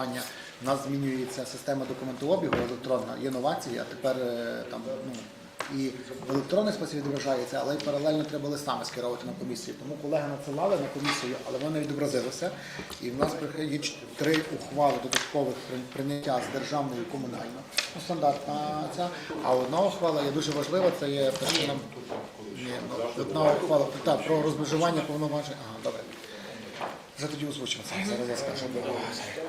прохання. У нас змінюється система документообігу електронна, є новації, а тепер е, там ну. І в електронний спосіб відображається, але й паралельно треба листами скеровувати на комісію. Тому колеги надсилали на комісію, але вони відобразилися. І в нас є три ухвали додаткових прийняття з державної і. Ну, стандартна ця. А одна ухвала є дуже важлива, це є ні, ну, одна ухвала так, про розмежування повноважень. Ага, добре. Вже тоді озвучимо це. Зараз я скажу.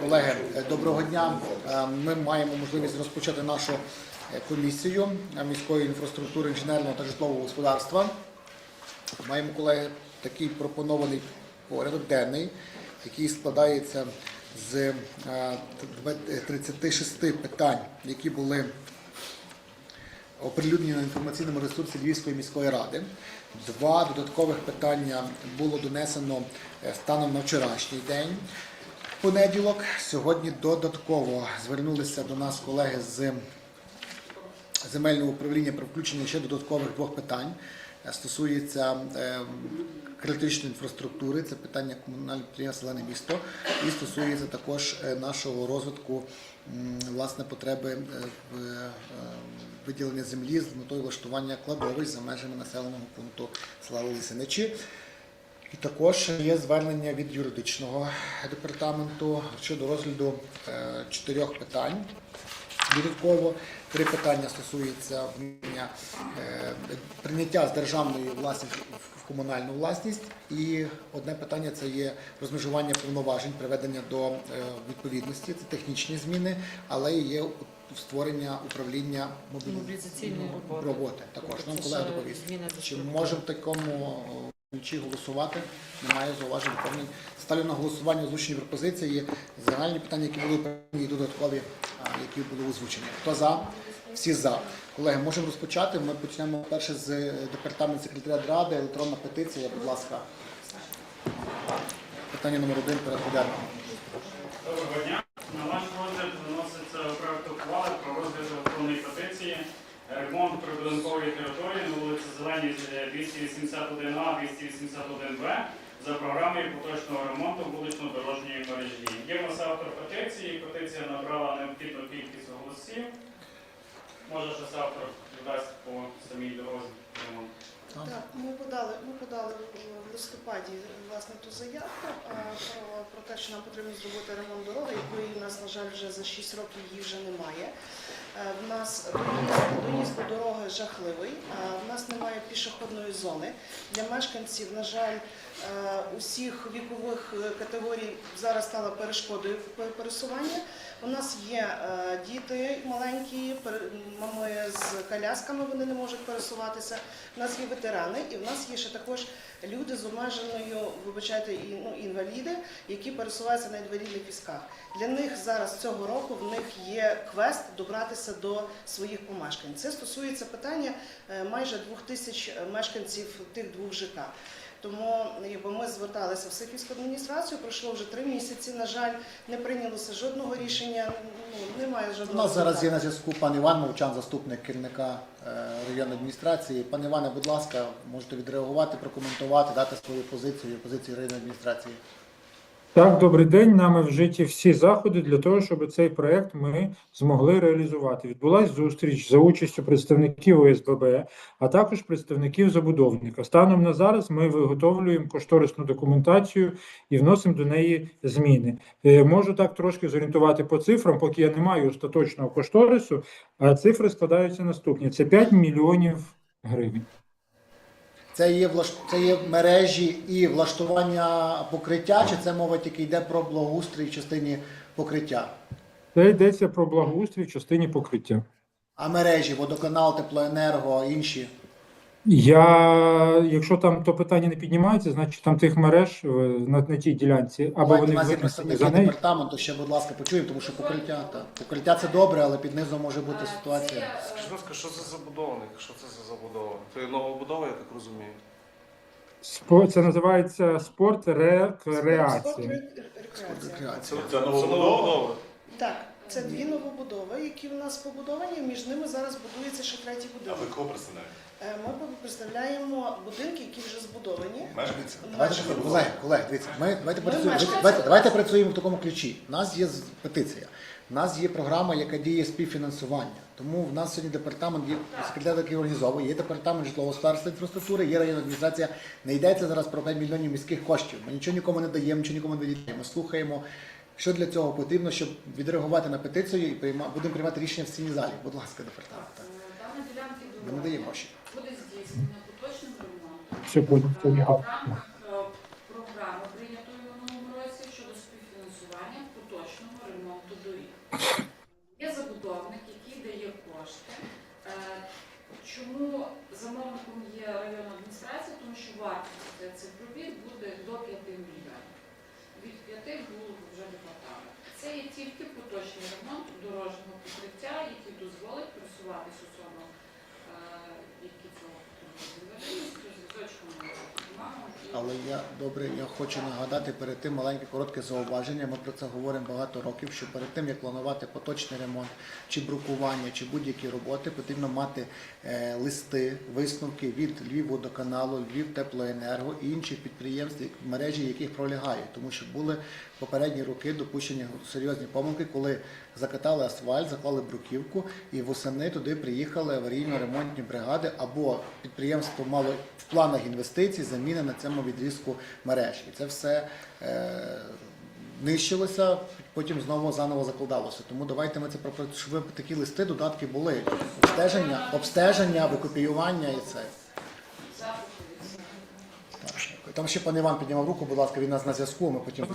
Колеги, е, доброго дня. Е, Ми маємо можливість розпочати нашу е, комісію міської інфраструктури інженерного та житлового господарства. Маємо, колеги, такий пропонований порядок денний, який складається з е, дв- 36 питань, які були оприлюднені на інформаційному ресурсі Львівської міської ради. Два додаткових питання було донесено е, станом на вчорашній день. Понеділок сьогодні додатково звернулися до нас колеги з земельного управління про включення ще додаткових двох питань. Стосується е, критичної інфраструктури, це питання комунального підприємства «Зелене місто, і стосується також е, нашого розвитку власне потреби е, в е, виділення землі з метою влаштування кладовищ за межами населеного пункту села Лисиничі. І також є звернення від юридичного департаменту щодо розгляду чотирьох питань. Додатково три питання стосуються е, прийняття з державної власності в комунальну власність, і одне питання це є розмежування повноважень, приведення до е, відповідності. Це технічні зміни, але є створення управління Мобілізаційної роботи. роботи. Також нам колега ж доповість. Чи можемо в такому ключі голосувати? Немає зауважень доповнень. Ставлю на голосування озвучені пропозиції, загальні питання, які були і додаткові, які були озвучені. Хто за? Всі за. Колеги, можемо розпочати. Ми почнемо перше з е, департаменту секретаріат ради, електронна петиція. Будь ласка, питання номер один денного. Доброго дня. На ваш розгляд виноситься проект ухвали про розгляд електронної петиції ремонт прибудинкової території на вулиці Зеленій е, 281А, 281Б за програмою поточного ремонту вулично-дорожньої мережі. Є у нас автор петиції. Петиція набрала необхідну кількість голосів. Може, щось автор додасть по самій дорозі. Так, ми подали, ми подали в листопаді власне ту заявку а, про, про те, що нам потрібно зробити ремонт дороги, якої в нас, на жаль, вже за 6 років її вже немає. Е, В нас доїзд, до дороги жахливий, в нас немає пішохідної зони. Для мешканців, на жаль, е, усіх вікових е, категорій зараз стала перешкодою пе- пересування. У нас є е, діти маленькі, мами з колясками, вони не можуть пересуватися. У нас є ветерани, і в нас є ще також люди з обмеженою, вибачайте, і, ну, інваліди, які пересуваються на інвалідних візках. Для них зараз цього року в них є квест добратися до своїх помешкань. Це стосується питання е, майже двох тисяч мешканців тих двох ЖК. Тому якби ми зверталися в Сихівську адміністрацію, пройшло вже три місяці. На жаль, не прийнялося жодного рішення. Ну немає У жодного. нас зараз є на зв'язку пан Іван Мовчан, заступник керівника е, районної адміністрації. Пане Іване, будь ласка, можете відреагувати, прокоментувати, дати свою позицію, позицію районної адміністрації. Так, добрий день. Нами вжиті всі заходи для того, щоб цей проект ми змогли реалізувати. Відбулась зустріч за участю представників ОСББ, а також представників забудовника. Станом на зараз ми виготовлюємо кошторисну документацію і вносимо до неї зміни. Е, Можу так трошки зорієнтувати по цифрам, поки я не маю остаточного кошторису. А цифри складаються наступні: це 5 мільйонів гривень. Це є влаш... це є мережі і влаштування покриття, чи це мова тільки йде про благоустрій в частині покриття? Це йдеться про благоустрій в частині покриття. А мережі, водоканал, теплоенерго, інші. Я, якщо там то питання не піднімається, значить там тих мереж е, на, на тій ділянці, або Давайте, вони нас є винесені представники за неї. департаменту, ще, будь ласка, почуємо, тому що покриття, так. Покриття це добре, але під низом може бути ситуація. Скажіть, будь ласка, що це за забудовник? Що це за забудова? Це новобудова, я так розумію. Спо- Це називається спорт Спорт, рекреація. ре- рекреація. Рекреація. Це новобудова? Так, Це дві новобудови, які в нас побудовані. Між ними зараз будується ще третій А ви кого представляєте? Е, Ми представляємо будинки, які вже збудовані. Мешканці? Давайте, колеги, колеги, дивіться, ми давайте Ми працюємо. Давайте, давайте працюємо в такому ключі. У нас є петиція. У нас є програма, яка діє співфінансування. Тому в нас сьогодні департамент є секретар, який організовує, є департамент житлового господарства інфраструктури, є районна адміністрація. Не йдеться зараз про 5 мільйонів міських коштів. Ми нічого нікому не даємо, нічого нікому не віддаємо. Ми слухаємо, що для цього потрібно, щоб відреагувати на петицію і прийма, будемо приймати рішення в цій залі. Будь ласка, департамент. Так. Дана ділянки Ми не даємо гроші. буде здійснення поточним ремонтом е, в рамках е, програми, прийнятої у новому році щодо співфінансування поточного ремонту доріг. Є забудовник, який дає кошти. Е, Чому замовником є районна адміністрація? Тому що вартість цих робіт буде до 5 мільйонів. Від 5 було департамент. Це є тільки поточний ремонт дорожнього покриття, який дозволить просуватися особам, Але я добре, я хочу нагадати перед тим маленьке коротке зауваження. Ми про це говоримо багато років. Що перед тим як планувати поточний ремонт чи брукування, чи будь-які роботи, потрібно мати е, листи, висновки від Львівводоканалу, Львів Теплоенерго і інших підприємств, мережі яких пролягають, тому що були попередні роки допущені серйозні помилки, коли закатали асфальт, заклали бруківку, і восени туди приїхали аварійно-ремонтні бригади, або підприємство мало в планах інвестицій заміни на цьому відрізку мереж. І це все е, нищилося, потім знову заново закладалося. Тому давайте ми це щоб такі листи, додатки були. Обстеження, обстеження, викопіювання і це. Там ще пан Іван піднімав руку, будь ласка, він нас на зв'язку, ми потім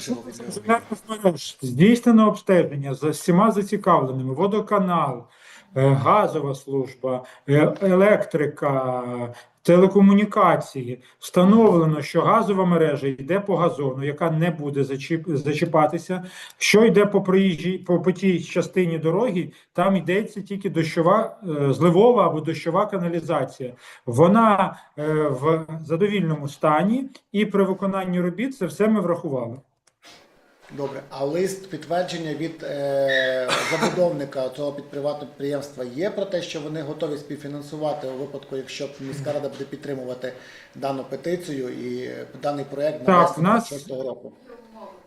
мереж здійснено обстеження за всіма зацікавленими: водоканал, газова служба, е, електрика, телекомунікації. Встановлено, що газова мережа йде по газону, яка не буде зачіп- зачіпатися. Що йде по проїжджій по, по тій частині дороги, там йдеться тільки дощова е, зливова або дощова каналізація. Вона е, в задовільному стані, і при виконанні робіт це все ми врахували. Добре, а лист підтвердження від е, забудовника цього під приватного підприємства є про те, що вони готові співфінансувати у випадку, якщо міська рада буде підтримувати дану петицію і даний проект на Так, в нас- 26-го року.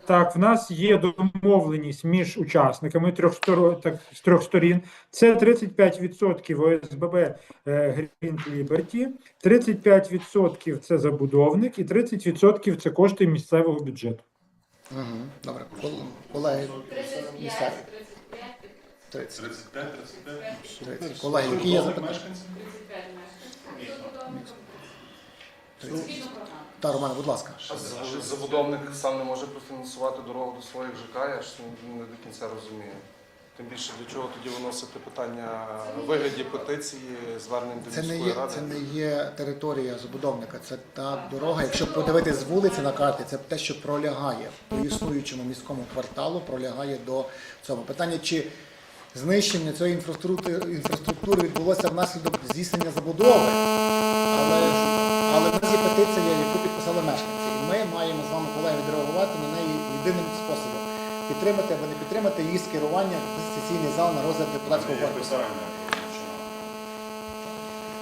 Так, в нас є домовленість між учасниками трьох сторо- так, з трьох сторін. Це 35% ОСББ е, Green Liberty, 35% це забудовник і 30% це кошти місцевого бюджету. Угу. Добре, Кол- колеги, 35, місцеві. 35, 30. 35, 35. 30. Колеги, які є запитання? мешканців? 35 мешканців забудовником. 30. Згідно програми. Та, Роман, будь ласка. Забудовник сам не може профінансувати дорогу до своїх ЖК, я ж не до кінця розумію. Тим більше для чого тоді виносити питання вигляді петиції, звернень до Це не міської є ради. це не є територія забудовника. Це та дорога. Якщо подивитись з вулиці на карті, це те, що пролягає по існуючому міському кварталу, пролягає до цього питання. Чи знищення цієї інфраструктури інфраструктури відбулося внаслідок здійснення забудови? Але але в нас є петиція, яку підписали мешканці, і ми маємо з вами колеги відреагувати на неї єдиним. Підтримати або не підтримати її скерування в сесійний зал на розгляд депутатського корпусу.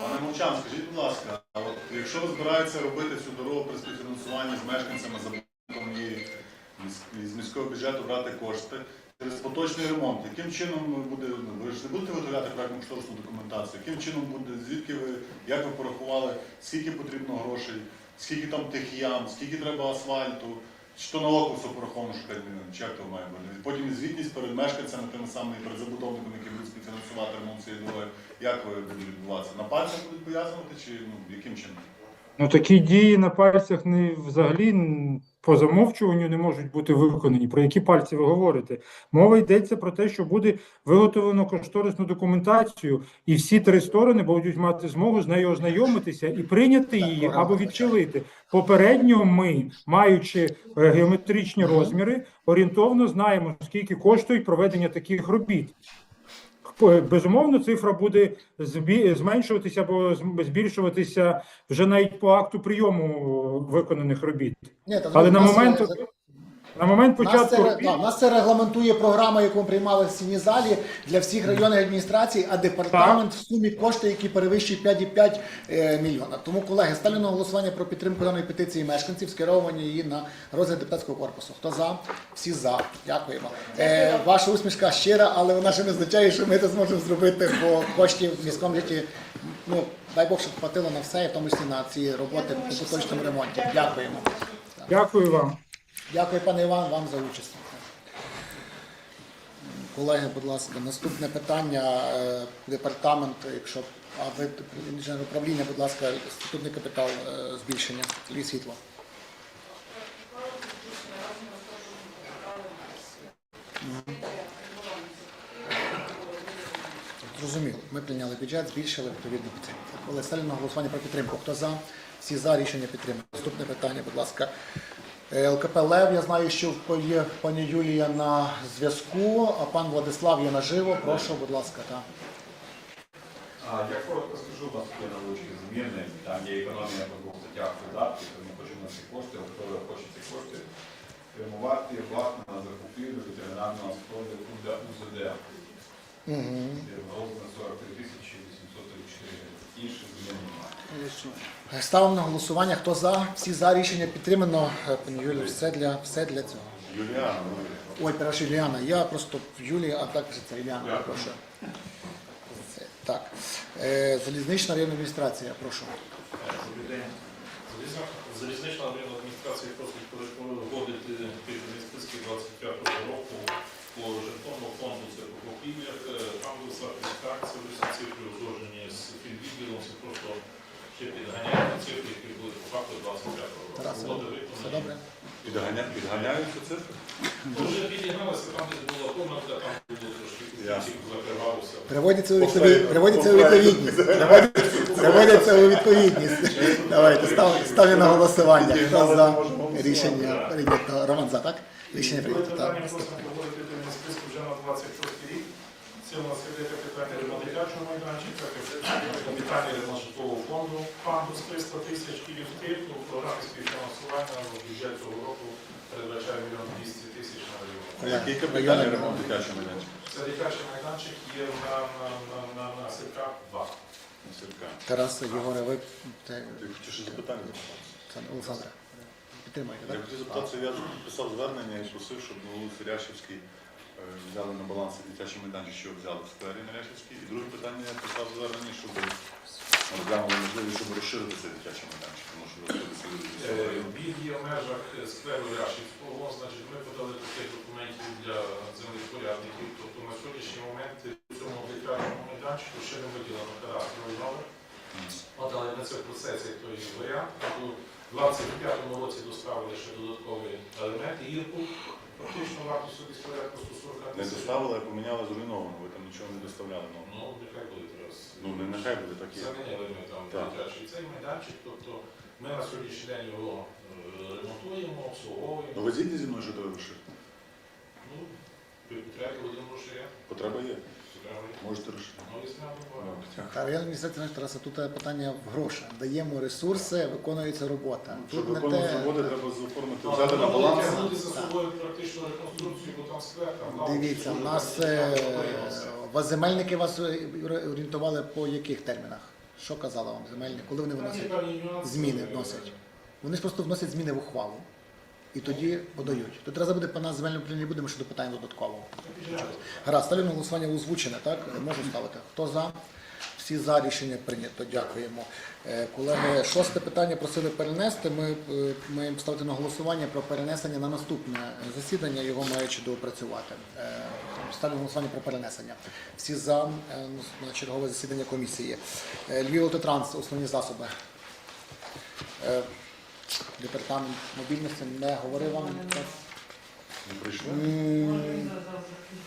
Пане Мовчан, скажіть, будь ласка, а от якщо ви збираєтеся робити цю дорогу при співфінансуванні з мешканцями забудовником і і з міського бюджету брати кошти через поточний ремонт, яким чином буде, ви ж не будете виготовляти проектну кошторисну документацію, яким чином буде, звідки ви, як ви порахували, скільки потрібно грошей, скільки там тих ям, скільки треба асфальту, то на окусу пораховано, що 5 мільйонів, чи як то має бути. Потім звітність перед мешканцями, тим самим і перед забудовником, які будуть співфінансувати ремонт цієї дороги, як буде відбуватися? На пальцях будуть пов'язувати чи ну, яким чином? Ну такі дії на пальцях не взагалі по замовчуванню не можуть бути виконані. Про які пальці ви говорите? Мова йдеться про те, що буде виготовлено кошторисну документацію, і всі три сторони будуть мати змогу з нею ознайомитися і прийняти її або відхилити. Попередньо ми, маючи е, геометричні розміри, орієнтовно знаємо, скільки коштують проведення таких робіт. Безумовно, цифра буде зменшуватися або збільшуватися вже навіть по акту прийому виконаних робіт. Ні, та Але на момент. нас момент На момент Нас це, початку ре- робіт да, нас це регламентує програма, яку ми приймали в сіній залі для всіх районних адміністрацій, а департамент в сумі кошти, які перевищують 5,5 е, мільйона. Тому, колеги, ставлю на голосування про підтримку даної петиції мешканців, скеровані її на розгляд депутатського корпусу. Хто за? Всі за. Дякуємо. Е, ваша усмішка щира, але вона ще не означає, що ми це зможемо зробити, бо коштів в міському житті, ну дай Бог, щоб хватило на все, в тому числі на ці роботи по поточному ремонті. Дякуємо. Дякую вам. Дякую, пане Іван, вам за участь. Колеги, будь ласка, наступне питання. е, Департамент, якщо а ви інженер управління, будь ласка, статутний капітал е, збільшення і світло. Зрозуміло. Ми прийняли бюджет, збільшили відповідно підтримку. Але ставлю на голосування про підтримку. Хто за? Всі за рішення підтримки. Наступне питання, будь ласка. Е, ЛКП Лев, я знаю, що є пані Юлія на зв'язку, а пан Владислав є наживо. Прошу, будь ласка, так. Я коротко скажу, у нас є невеличкі зміни, там є економія по двох статтях видатків, тому хочемо на ці кошти, хто хоче ці кошти спрямувати власне на закупівлю ветеринарного складу для УЗД. Розмір 43 тисячі 834 гривень. Інших немає. Ставимо на голосування. Хто за? Всі за рішення підтримано. Е, Пані Юлія, все для, все для цього. Юліана, Ой, перша Юліана. Я просто Юлія, а так вже це Юліана. Прошу. Так. Е, Залізнична районна адміністрація, прошу. Залізна- Залізнична районна адміністрація просить погодити підписні списки 25 року по жертовному фонду це по покупівлях. Е, Там високі акції, всі цифри узгоджені з фінвідділом, це просто ще підганяємо цифри, які були по факту 25 року. Тарас, Угоди все виконані. добре? Підганя- цифри? Вже підігналися, там десь була помилка, там було трошки закривалося. Приводяться у відповідь- приводяться у відповідність. Приводяться- у відповідність. Давайте став, ставлю на голосування. Хто за рішення прийнято? Роман за, так? Рішення прийнято. питання Так. просимо на списку вже на 26 рік. Це у нас іде капітальний ремонт дитячого майданчика, капітальний ремонт житлового фонду, пандус 300 тисяч і ліфти. У програмі співфінансування в бюджет цього року передбачає мільйон 200 тисяч на район. Який капітальний ремонт дитячого майданчика? Це дитячий майданчик є на, на, на, на, на СК 2. Сірка. Тарас, Єгоре, ви Ти хотів ще запитання запитати? це Олександра. Підтримуєте, Я так? хотів запитатися, я писав звернення і просив, щоб на вулиці Ряшівській е, взяли на баланс дитячий майданчик, що взяли в сквері на Ряшівській. І друге питання я писав звернення, щоб розглянули можливість, щоб розширити цей дитячий майданчик, тому що Е. Він є в межах е, скверу Ряшівського, значить ми подали таких документів для землепорядників. Тобто на сьогоднішній момент у цьому дитячому майданчику ще не виділено кадастровий номер. От, але ми це в процесі той варіант. Тобто У 25-му році доставили ще додатковий елемент, гірку, фактично вартістю десь порядку 140 Не доставили, а поміняли зруйновано, ви там нічого не доставляли. Ну, нехай буде. Ну не нехай буде таке. Замінили ми там Так. дитячий цей майданчик, тобто ми на сьогоднішній день його е, ремонтуємо, обслуговуємо. Ну ви зійдете зі мною, що треба? Ну, потреба потребі будемо розширяти. Потреба є. Можете розширити. Ну. Ну, Та районна адміністрація знаєш, Тараса, тут питання в грошах. Даємо ресурси, виконується робота. Щоб Тут не виконувати те. заводи, треба заоформити, Ну, взяти на воно баланс. буде тягнути за собою практично реконструкцію, бо там сквер, там лавки, Дивіться, у нас там, е, вас земельники вас е, орієнтували по яких термінах? Що казали вам земельники? Коли вони Там є виносять? певні нюанси. Зміни вносять. Вони ж просто вносять зміни в ухвалу. І тоді подають. Тут треба буде по нас земельному управлінні будемо ще до питань додатково. Гаразд, ставлю на голосування озвучене, так? Можу ставити. Хто за? Всі за рішення прийнято. Дякуємо. Е, Колеги, шосте питання просили перенести. Ми е, маємо ставити на голосування про перенесення на наступне засідання, його маючи доопрацювати. Е, Ставлю на голосування про перенесення. Всі за е, на чергове засідання комісії. Львів Автотранс, основні засоби. Департамент мобільності не говорив вам. Не прийшли? М,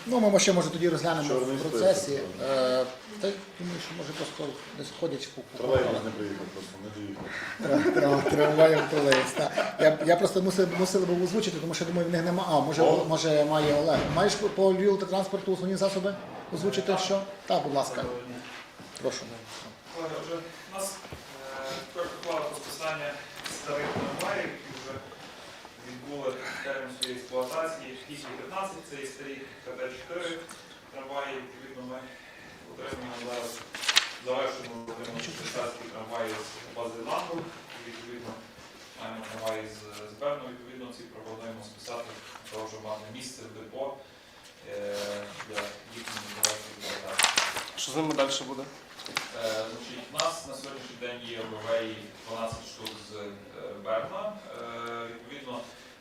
Ну, ми ще може тоді розглянемо Чорний в процесі. список, Е, Та думаю, що може просто десь ходять по по- Тролейбус не приїхав просто, не доїхав. Тра- тра- Трамваєм тролейбус. так. Я, я просто мусив, мусили би озвучити, тому що думаю, в них немає. А, може, О. може має Олег. Маєш по- по Львіву та транспорту основні засоби озвучити що? Так, будь ласка. Прошу. Колеги, вже у нас е, тепер списання старих трамваїв, які вже відбули термін своєї експлуатації. Після 15 це є старі КТ-4 трамваї. Відповідно, ми отримуємо зараз завершуємо отримуємо швейцарські трамваї з бази Ланду. Відповідно, маємо трамваї з, Берну. Відповідно, ці пропонуємо списати, того, щоб мати місце в депо е, для їхньої експлуатації. Що з ними далі буде? Е, значить, У нас на сьогоднішній день є в 12 штук з е, Берна. Е, Відповідно,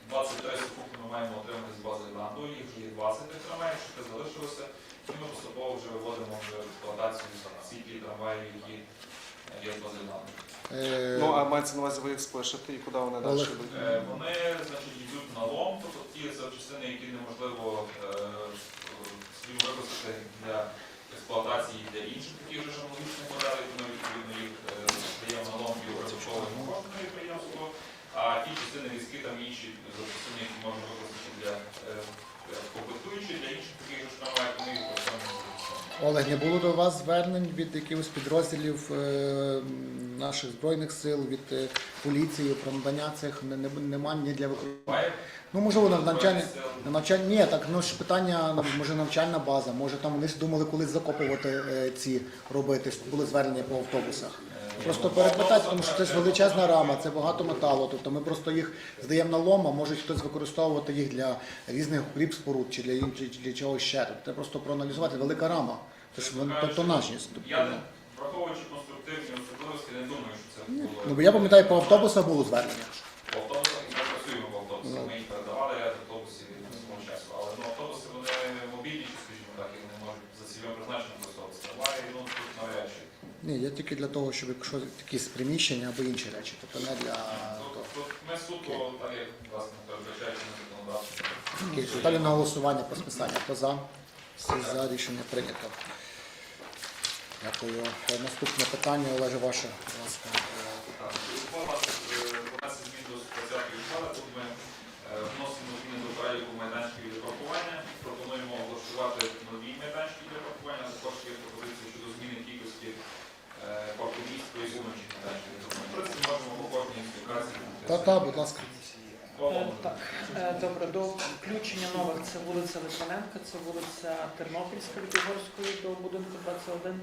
23 сукупи ми маємо отримати з бази Ланду. Їх вже є 20 тих трамваїв, що ще залишилося. І ми поступово вже виводимо в експлуатацію всі ті трамваї, які є з бази Ланду. Ну, а мається на увазі, ви їх спишете і куди вони далі? Е, Вони значить, йдуть на лом, тобто ті запчастини, які неможливо е, собі використати для експлуатації для інших таких же ж аналогічних моделей, то ми відповідно їх е, даємо на лом і опрацьовуємо кожне підприємство. А ті частини візки, там інші запчастини, які можна використати для е, е, побутуючі, для інших таких же ж трамваїв, то ми їх використовуємо. Олег, не було до вас звернень від якихось підрозділів е, наших збройних сил, від е, поліції про надання цих не, не, нема ні для використання. Ну можливо на навчання. На навчання ні, так ну ж питання може навчальна база, може там вони ж думали колись закопувати е, ці робити, були звернення по автобусах. Просто перепитати, тому що це ж величезна рама, це багато металу. Тобто ми просто їх здаємо на лом, а може хтось використовувати їх для різних укріп споруд чи для інших чогось ще. Тобто це просто проаналізувати велика рама. Це ж вон- тобто нажність. Я, не- враховуючи конструктивні особливості, не думаю, що це було. Ну бо я пам'ятаю, по автобусах було звернення. В автобусах і ми працюємо в автобусах. Ми їх передавали ряд автобусів від свого часу. Але ну, автобуси вони мобільніші, скажімо так, і вони можуть за цільовим призначенням використовуватися. Трамваї, ну тут навряд чи. Ні, я тільки для того, щоб якщо якісь приміщення або інші речі, тобто не для Тут, того. тут ми суто, так як власне передбачається на законодавстві. Окей, Ставлю на голосування про списання. Хто за? Всі за рішення прийнято. Дякую. Е, Наступне питання, Олеже, ваше. Будь ласка. Ухвала е, 12 змін до 20 ухвали. Тут ми е, вносимо зміни до переліку майданчиків для паркування. Пропонуємо облаштувати нові майданчики для паркування. Також є пропозиції щодо зміни кількості е, паркомісць по існуючих майданчиків. Тобто, принципі, можемо по кожній локації. Та-та, будь ласка. Так, Е, добре, до включення нових це вулиця Литвиненка, це вулиця Тернопільська від Угорської до будинку 21,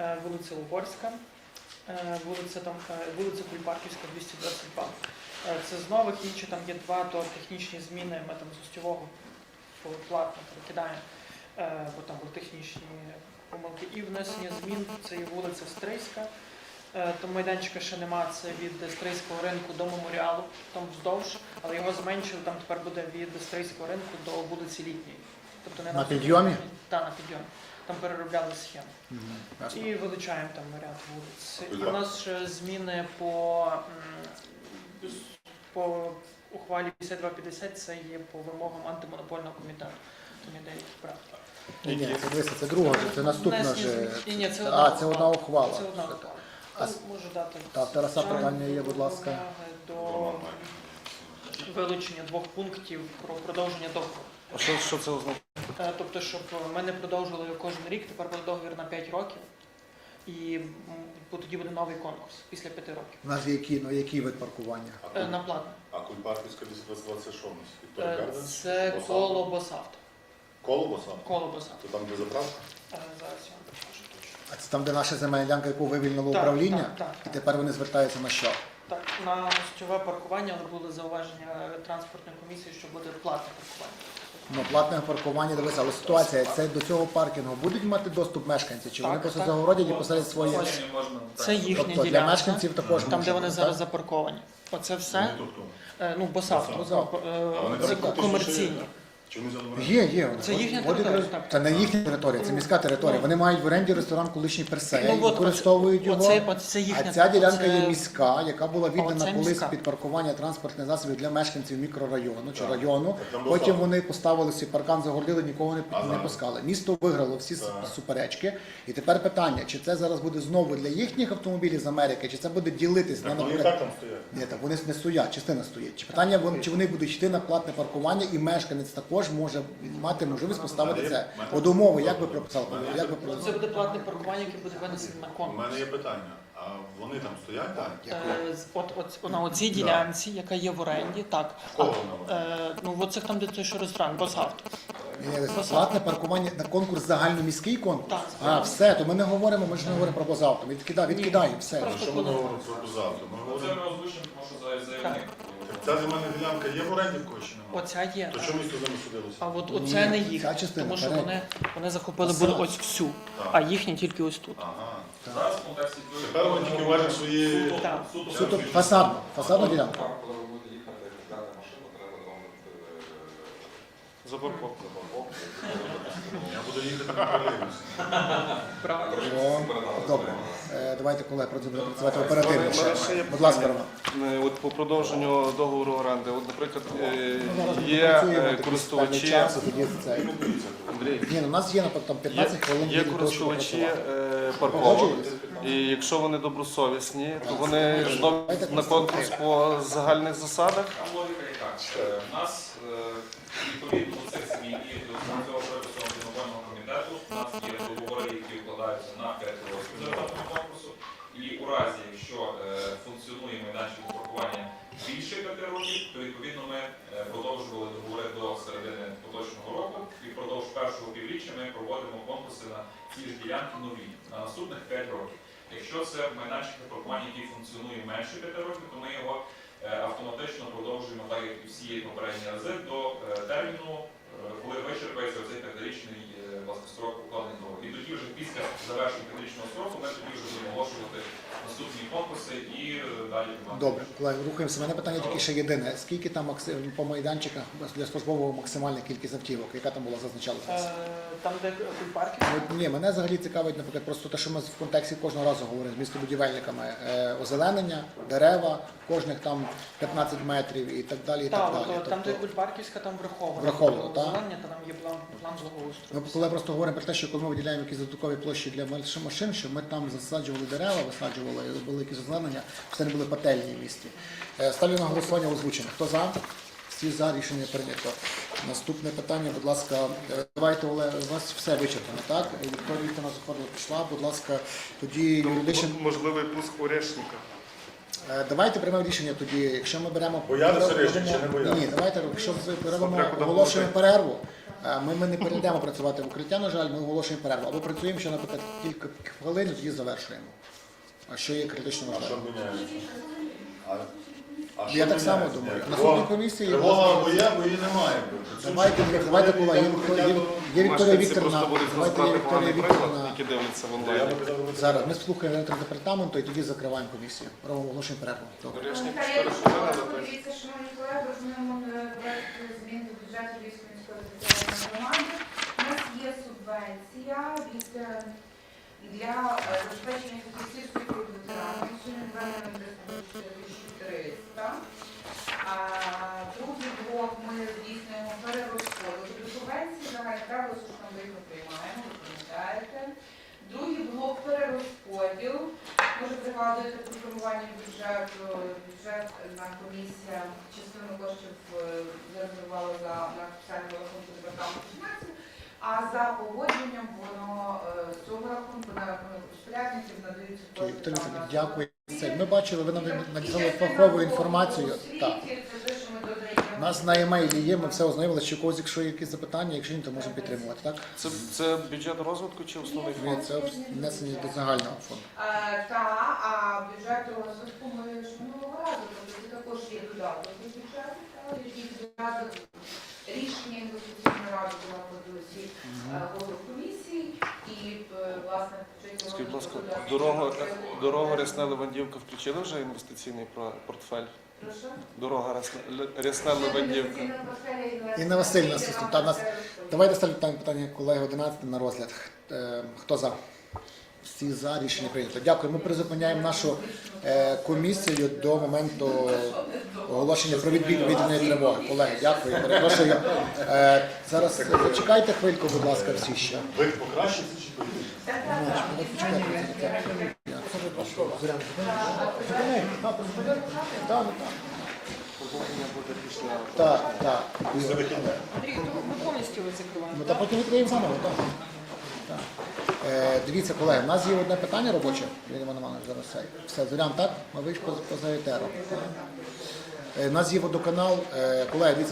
е, вулиця Угорська, е, вулиця там вулиця Кульпарківська 222. Е, Це з нових, інші там є два, то технічні зміни, ми там з гостьового платно перекидаємо, бо там були технічні помилки. І внесення змін це є вулиця Стрийська. Е, Там майданчика ще нема, це від Стрийського ринку до меморіалу, там вздовж, але його зменшили, там тепер буде від Стрийського ринку до вулиці Літньої. Тобто не На підйомі? Так, на підйомі. Там переробляли схему. Мгм. І вилучаємо там ряд вулиць. І у нас ще зміни по, м, по ухвалі 5250, це є по вимогам антимонопольного комітету. Там є деякі правки. Ні, ні, це дивися, це друга вже, це наступна Внесення вже. змін- Ні, ні, це А, це одна ухвала. Це одна ухвала. А можу дати. Так, Тараса, питання є, будь ласка. До вилучення двох пунктів про продовження договору. А що, що це означає? Е, Тобто, щоб ми не продовжували його кожен рік, тепер буде договір на 5 років, і м, бо тоді буде новий конкурс після 5 років. У нас є який, ну, який вид паркування? Е, На платно. А Кульпарківська 222 це що у нас? Е, Це Босавто? коло Босавто. Коло боса? Коло Босавто. То там де заправка? Е, Зараз я вам покажу. А це там, де наша земельна ділянка, яку вивільнило Так, управління? так, так, І так. тепер вони звертаються на що? Так, на гостьове паркування, але були зауваження транспортної комісії, що буде платне паркування. Ну, платне паркування, дивися, але ситуація, це до цього паркінгу будуть мати доступ мешканці? Чи вони Так, просто так. загородять і посадять свої? Ось. можна Це їхня Тобто для ділянка, мешканців також там, де вони бути, зараз так? запарковані. Оце все, тут хто? е, ну, Босавто, Босавто. е, вони це фактично комерційні. Чому взяли? Є, є. Це їхня Вони- територія, так. Це не їхня територія, це міська територія. Вони мають в оренді ресторан колишній персей, Ну, от, використовують його. Оце, оце їхня, А ця ділянка оце- є міська, яка була віддана Оце колись міська. під паркування транспортних засобів для мешканців мікрорайону чи Так. району. Так там Потім вони поставили свій паркан, загордили, нікого не, А не зараз? пускали. Місто виграло всі с- Так. суперечки. І тепер питання: чи це зараз буде знову для їхніх автомобілів з Америки, чи це буде ділитись на Так вони і наприклад. так там стоять. Ні, так вони не стоять, частина стоїть. Чи питання вон- чи вони будуть йти на платне паркування, і мешканець також може мати можливість поставити це. От умови, як? Як ви Це буде платне паркування, яке буде винесено на У конкурс. мене є питання. А вони там стоять? Так, дякую. Е, з- От, от на оцій ділянці, яка є в оренді, так. В кого вона? Е, ну, от це там, де той що ресторан, Босавто. Ні, Платне паркування на конкурс загальноміський конкурс? Так. А, все, то ми не говоримо, ми ж не говоримо про базавто. Відкидай, відкидаємо, все. Просто Що ми говоримо про завтра? Ми Це говоримо, ми озвучимо, тому що за- заявник. Ця земельна ділянка є в оренді в когось чи немає? Оця є. То чому місто з ними судилося? А от Ні, оце не їх, частина, тому що передня. вони, вони захопили були ось всю, Так. а їхні тільки ось тут. Ага. Зараз в контексті цього Тепер вони тільки вважають свої... суто- Так. суто Суто фасадна, фасадна ділянка. Коли ви будете їхати купляти машину, треба там Заборковка. Я буду їхати на передивлюся. Правильно. Добре. Е, Давайте, колеги, будемо працювати є Будь ласка. Роман. Е, От по продовженню договору оренди, от, наприклад, е, Ну, є е, такий користувачі, час, і тоді це. Андрій, Ні, ну, у нас є, наприклад, там 15 хвилин. є для того, щоб користувачі попрацювати. е, парковок, Погоджуєтесь? і якщо вони добросовісні, то вони ждуть на конкурс по загальних засадах. Там логіка яка? Е, У нас е, відповідно до цих змін і до цього припису антимонопольного комітету у нас є договори, які укладаються на 5 років результатами конкурсу. І у разі, якщо е, функціонує майданчик з паркування більше 5 років, то відповідно ми е, продовжували договори до середини поточного року і впродовж першого півріччя ми проводимо конкурси на ці ж ділянки нові на наступних 5 років. Якщо це майданчик на паркування, який функціонує менше 5 років, то ми його автоматично продовжуємо так, як і всі попередні рази, до е, терміну, е, коли вичерпається цей п'ятирічний власне строк укладення договору. І тоді вже після завершення п'ятирічного строку ми тоді вже будемо оголошувати наступні конкурси і е, далі. Добре, колеги, рухаємося. У мене питання тільки ще єдине. Скільки там по майданчиках для службового максимальна кількість автівок? Яка там була зазначалася? Е, Там, де кульпарки, Ну, Ні, мене взагалі цікавить, наприклад, просто те, що ми в контексті кожного разу говоримо з містобудівельниками. Е, озеленення, дерева, кожних там 15 метрів і так далі. І так, так, далі. от, там, де Тобто, кульпарківська, там враховано. Враховано, так? Зелення, там є план, план благоустрою. коли просто говоримо про те, що коли ми виділяємо якісь додаткові площі для маш- машин, щоб ми там засаджували дерева, висаджували, робили якісь озеленення, все не були пательні в місті. Е, Ставлю на голосування озвучення. Хто за? Всі за рішення прийнято. Наступне питання, будь ласка, е, давайте Олег, у вас все вичерпано, так? Вікторія Вікторівна заходила, пішла, будь ласка, тоді юридичний. Можливий пуск орешника. Е, Давайте приймемо рішення тоді, якщо ми беремо Боятися робимо- чи не боятися? Ні, ні, давайте, якщо ми робимо Смотря куди оголошуємо перерву. Е, Ми, ми не перейдемо працювати в укриття, на жаль, ми оголошуємо перерву. Або працюємо ще, наприклад, кілька хвилин, і тоді завершуємо. А що є критично А що важливо? міняється? А, а що Я так само міняється? думаю. На тривога- судній комісії Тривога або є, або її немає. Давайте, давайте, колеги, є, є, є Вікторія Мешканці Вікторівна. просто будуть Давайте є Вікторія поганий приклад, Вікторівна. які дивляться в Я онлайні. би казав, Зараз ми слухаємо департаменту і тоді закриваємо комісію. Робимо оголошуємо перерву. Добре. Орешник 4 хвилини. Дивіться, шановні колеги, пропонуємо е, проект змін до бюджету громади. У нас є субвенція від для забезпечення фахівців ветеранів. Сьогодні введено 300. А другий блок ми здійснюємо перерозподіл до субвенції, загальне правило, що ми їх приймаємо, ви пам'ятаєте. Другий блок перерозподіл. Може пригадуєте при формуванні бюджету, бюджетна комісія частину коштів е, зарезервувала за на спеціальному рахунку департаменту фінансів, а за погодженням воно е, з цього рахунку на рахунок розпорядників надаються кошти. Дякую. Ми бачили, ви нам надіслали фахову інформацію. Так. Це те, що ми додаємо. У нас на емейлі є, ми все ознайомилися, що у когось, якщо є якісь запитання, якщо ні, то можемо підтримувати, так? Це, це бюджет розвитку чи основний Ні, фонд? це внесення до загального фонду. Е, Та, а бюджет розвитку ми ж минулого разу, тобто це також є додаток до бюджету, та, який додаток рішення інвестиційної ради була по досі голови комісії і, е, власне, Скажіть, будь ласка, дорога, потребу. дорога Рясне Левандівка включили вже інвестиційний про- портфель? Дорога Рясне- Рясне Левандівка. Інна Васильівна. Та, нас- Давайте ставлю питання, питання колеги 11 на розгляд. Е, Хто за? Всі за рішення прийнято. Дякую. Ми призупиняємо нашу е, комісію до моменту оголошення про відбій відповідної тривоги. Колеги, дякую. Перепрошую. Е, Зараз зачекайте хвильку, будь ласка, всі ще. Ви покращите чи поїдете? Значить, ви почекайте, почекайте. Я це вже пішло. Зоряна, зупини. Зупини. Так, зупини. Так, так. Погодження буде після Так, так. Андрій, ми повністю його закриваємо. Та потім відкриємо заново, так. Дивіться, колеги, у нас є одне питання робоче. Він Іван зараз цей. Все, зорян, так? Ми вийшли поза етером. Е, У нас є водоканал. Е, Колеги, дивіться.